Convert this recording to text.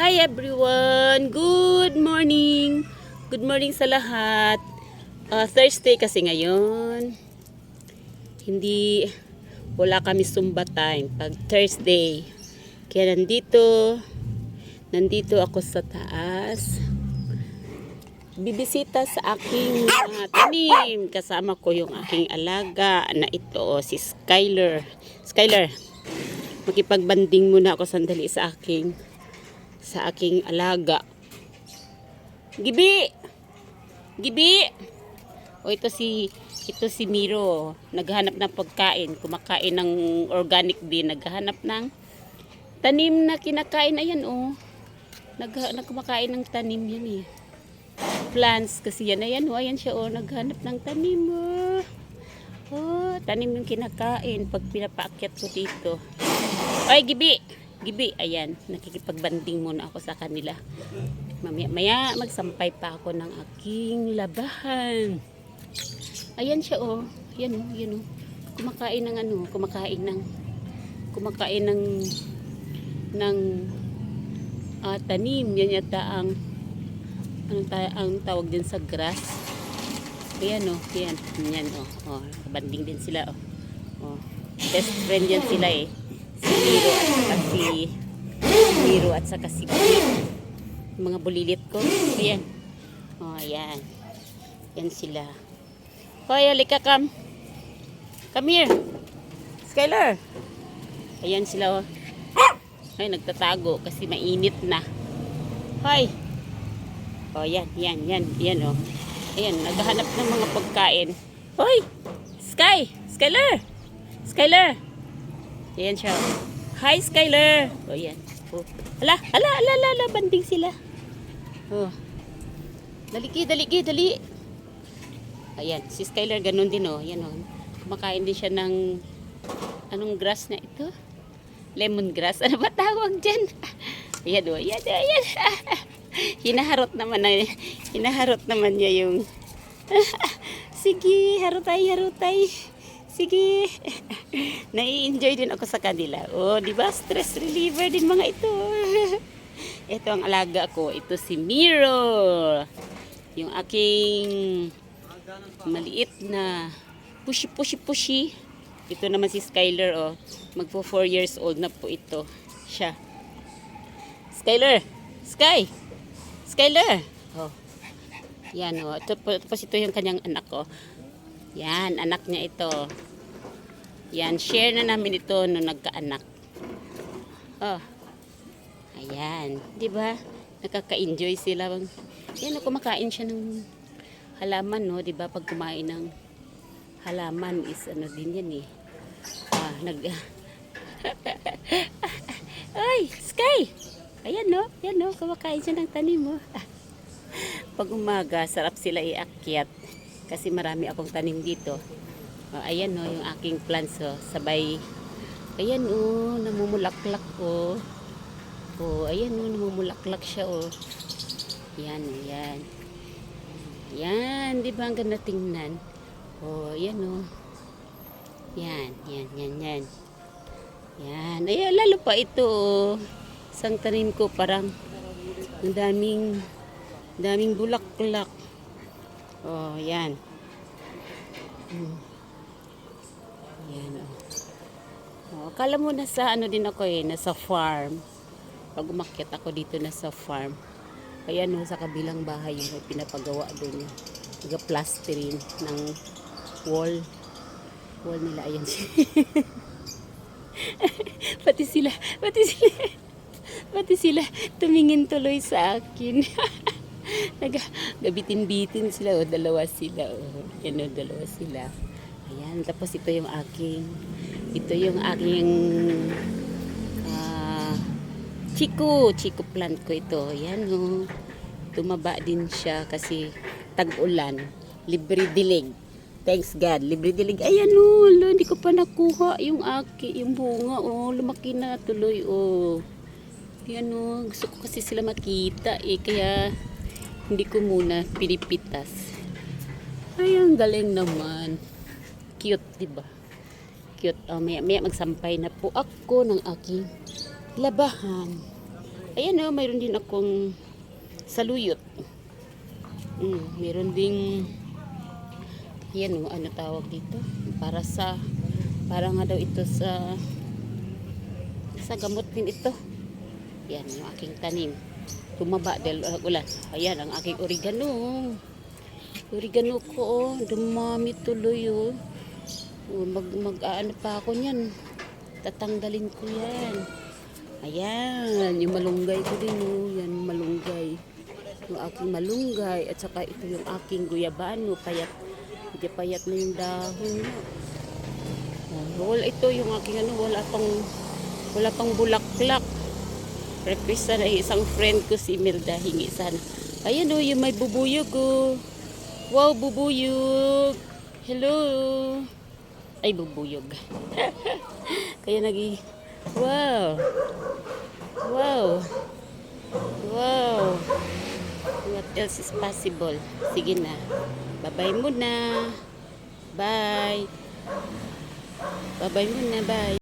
Hi everyone! Good morning! Good morning sa lahat. Ah, Thursday kasi ngayon. Hindi, wala kami Zumba time pag Thursday. Kaya nandito, nandito ako sa taas. Bibisita sa aking mga tanim. Kasama ko yung aking alaga na ito, si Skyler. Skyler, makipagbanding muna ako sandali sa aking sa aking alaga. Gibi! Gibi! O ito si ito si Miro, naghahanap ng pagkain, kumakain ng organic din, naghahanap ng tanim na kinakain. Ayan oh. Nag, nagkumakain ng tanim yan eh. Plants kasi yan. Ayan oh, ayan siya oh, naghanap ng tanim oh. Oh, tanim yung kinakain pag pinapaakyat ko dito. Ay, Gibi! Gibi, ayan, nakikipagbanding muna ako sa kanila. Mamaya, maya, magsampay pa ako ng aking labahan. Ayan siya, oh. Yan, oh, yan, oh. Kumakain ng ano, kumakain ng, kumakain ng, ng, ah, tanim. Yan yata ang, ta- ang tawag din sa grass. Ayan, oh, yan, yan, oh. oh banding din sila, oh. oh. Best friend yan sila, eh si Miro at at saka si mga bulilit ko. Ayan. Oh, ayan. Yan sila. Hoy, halika kam. Come here. Skylar. Ayan sila. Oh. Ay, nagtatago kasi mainit na. Hoy. Oh, yan, yan, yan, yan, oh. Ayan, naghahanap ng mga pagkain. Hoy! Sky! Skylar! Skylar! Ayan siya. Hi, Skyler! O, oh, yan. Oh. Ala, ala, ala, ala, ala, banding sila. Oh. Daliki, daliki, dali. Ayan, si Skyler ganun din, oh. Ayan, oh. Kumakain din siya ng, anong grass na ito? Lemongrass. Ano ba tawag dyan? Ayan, oh. Ayan, oh, ayan. hinaharot naman na, hinaharot naman niya yung, sige, harutay, harutay. Sige. Nai-enjoy din ako sa kanila. Oh, di ba? Stress reliever din mga ito. ito ang alaga ko. Ito si Miro. Yung aking maliit na pushy pushy pushy. Ito naman si Skyler oh. Magpo 4 years old na po ito. Siya. Skyler. Sky. Skyler. Oh. Yan oh. Ito, tapos ito yung kanyang anak ko. Oh. Yan, anak niya ito. Yan, share na namin ito nung nagkaanak. Oh. Ayan, 'di ba? Nakaka-enjoy sila. Yan, kumakain siya ng halaman, no, 'di ba? Pag kumain ng halaman is ano din 'yan eh. Ah, nag Ay, Sky. Ayan no, yan no, kumakain siya ng tanim mo. Oh. Pag umaga, sarap sila iakyat kasi marami akong tanim dito. Oh, ayan no, yung aking plants oh, sabay. Ayan oh, namumulaklak oh. Oh, ayan oh, namumulaklak siya oh. Yan, yan. Yan, di ba ang ganda tingnan? Oh, ayan oh. Yan, yan, yan, yan. Yan, ayan, lalo pa ito oh. Isang tanim ko parang ang daming daming bulaklak. Oh, yan. Hmm. Yan oh. Akala mo nasa ano din ako eh, nasa farm. Pag umakyat ako dito nasa farm. Kaya no, sa kabilang bahay yung pinapagawa doon. Nag-plastering ng wall. Wall nila, ayan pati sila, pati sila, pati sila tumingin tuloy sa akin. Nagabitin-bitin sila, oh, dalawa sila, oh. Yan, oh, dalawa sila. Ayan, tapos ito yung aking ito yung aking uh, chiku, chiku plant ko ito. Ayan oh. Tumaba din siya kasi tag-ulan. Libre dilig. Thanks God. Libre dilig. Ayan oh, hindi ko pa nakuha yung aki, yung bunga oh. Lumaki na tuloy oh. Ayan oh, gusto ko kasi sila makita eh. Kaya hindi ko muna pinipitas. Ay, ang galing naman. Cute, di ba? Cute. Oh, maya, maya magsampay na po ako ng aking labahan. Ayan o, mayroon din akong saluyot. Mm, mayroon ding yan o, ano tawag dito? Para sa para nga daw ito sa sa gamot din ito. Yan yung aking tanim. Tumaba dahil uh, ulan. Ayan ang aking oregano. Oregano ko oh, dumami tuloy oh. Oh, Mag mag ano pa ako niyan. Tatanggalin ko yan. Ayan, yung malunggay ko din oh. Yan malunggay. Yung aking malunggay at saka ito yung aking guyabano payat. Hindi payat na yung dahon. Oh, wala ito yung aking ano, wala pang wala pang bulaklak. Request na isang friend ko si Milda hingi sana. Ayan oh, yung may bubuyog oh. Wow, bubuyog. Hello. Ay, bubuyog. Kaya nagi Wow. Wow. Wow. What else is possible? Sige na. Bye-bye muna. Bye. Bye-bye muna. Bye.